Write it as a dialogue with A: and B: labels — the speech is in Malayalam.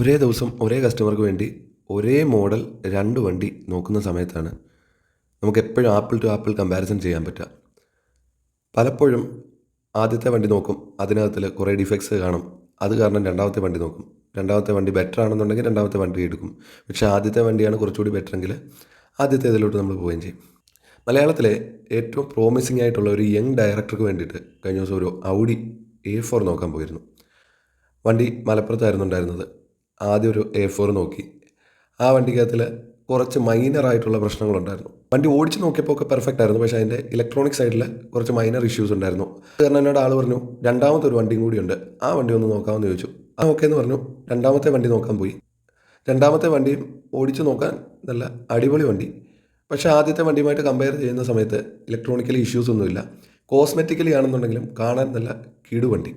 A: ഒരേ ദിവസം ഒരേ കസ്റ്റമർക്ക് വേണ്ടി ഒരേ മോഡൽ രണ്ട് വണ്ടി നോക്കുന്ന സമയത്താണ് നമുക്ക് എപ്പോഴും ആപ്പിൾ ടു ആപ്പിൾ കമ്പാരിസൺ ചെയ്യാൻ പറ്റുക. പലപ്പോഴും ആദ്യത്തെ വണ്ടി നോക്കും അതിനകത്തിൽ കുറേ ഡിഫക്ട്സ് കാണും. അത് കാരണം രണ്ടാമത്തെ വണ്ടി നോക്കും. രണ്ടാമത്തെ വണ്ടി ബെറ്റർ ആണെന്നുണ്ടെങ്കിൽ രണ്ടാമത്തെ വണ്ടി എടുക്കും. പക്ഷേ ആദ്യത്തെ വണ്ടിയാണ് കുറച്ചുകൂടി ബെറ്റർ എങ്കിൽ ആദ്യത്തെ ഇതിലോട്ട് നമ്മൾ പോവുകയും ചെയ്യും. മലയാളത്തിലെ ഏറ്റവും പ്രോമിസിംഗ് ആയിട്ടുള്ള ഒരു യങ് ഡയറക്ടർക്ക് വേണ്ടിയിട്ട് കഴിഞ്ഞ ദിവസം ഒരു ഔഡി എ ഫോർ നോക്കാൻ പോയിരുന്നു. വണ്ടി മലപ്പുറത്തായിരുന്നു ഉണ്ടായിരുന്നത് ആദ്യം ഒരു എ ഫോർ നോക്കി. ആ വണ്ടിക്കകത്തിൽ കുറച്ച് മൈനർ ആയിട്ടുള്ള പ്രശ്നങ്ങളുണ്ടായിരുന്നു. വണ്ടി ഓടിച്ച് നോക്കിയപ്പോൾ ഒക്കെ പെർഫെക്റ്റ് ആയിരുന്നു. പക്ഷേ അതിന്റെ ഇലക്ട്രോണിക് സൈഡിൽ കുറച്ച് മൈനർ ഇഷ്യൂസ് ഉണ്ടായിരുന്നു. കാരണം എന്നോട് ആൾ പറഞ്ഞു രണ്ടാമത്തെ ഒരു വണ്ടിയും കൂടിയുണ്ട് ആ വണ്ടി ഒന്ന് നോക്കാമെന്ന് ചോദിച്ചു. ആ ഓക്കെ എന്ന് പറഞ്ഞു. രണ്ടാമത്തെ വണ്ടി നോക്കാൻ പോയി. രണ്ടാമത്തെ വണ്ടിയും ഓടിച്ച് നോക്കാൻ നല്ല അടിപൊളി വണ്ടി. പക്ഷേ ആദ്യത്തെ വണ്ടിയുമായിട്ട് കമ്പയർ ചെയ്യുന്ന സമയത്ത് ഇലക്ട്രോണിക്കലി ഇഷ്യൂസ് ഒന്നുമില്ല. കോസ്മെറ്റിക്കലി ആണെന്നുണ്ടെങ്കിലും കാണാൻ നല്ല കിടുവണ്ടി.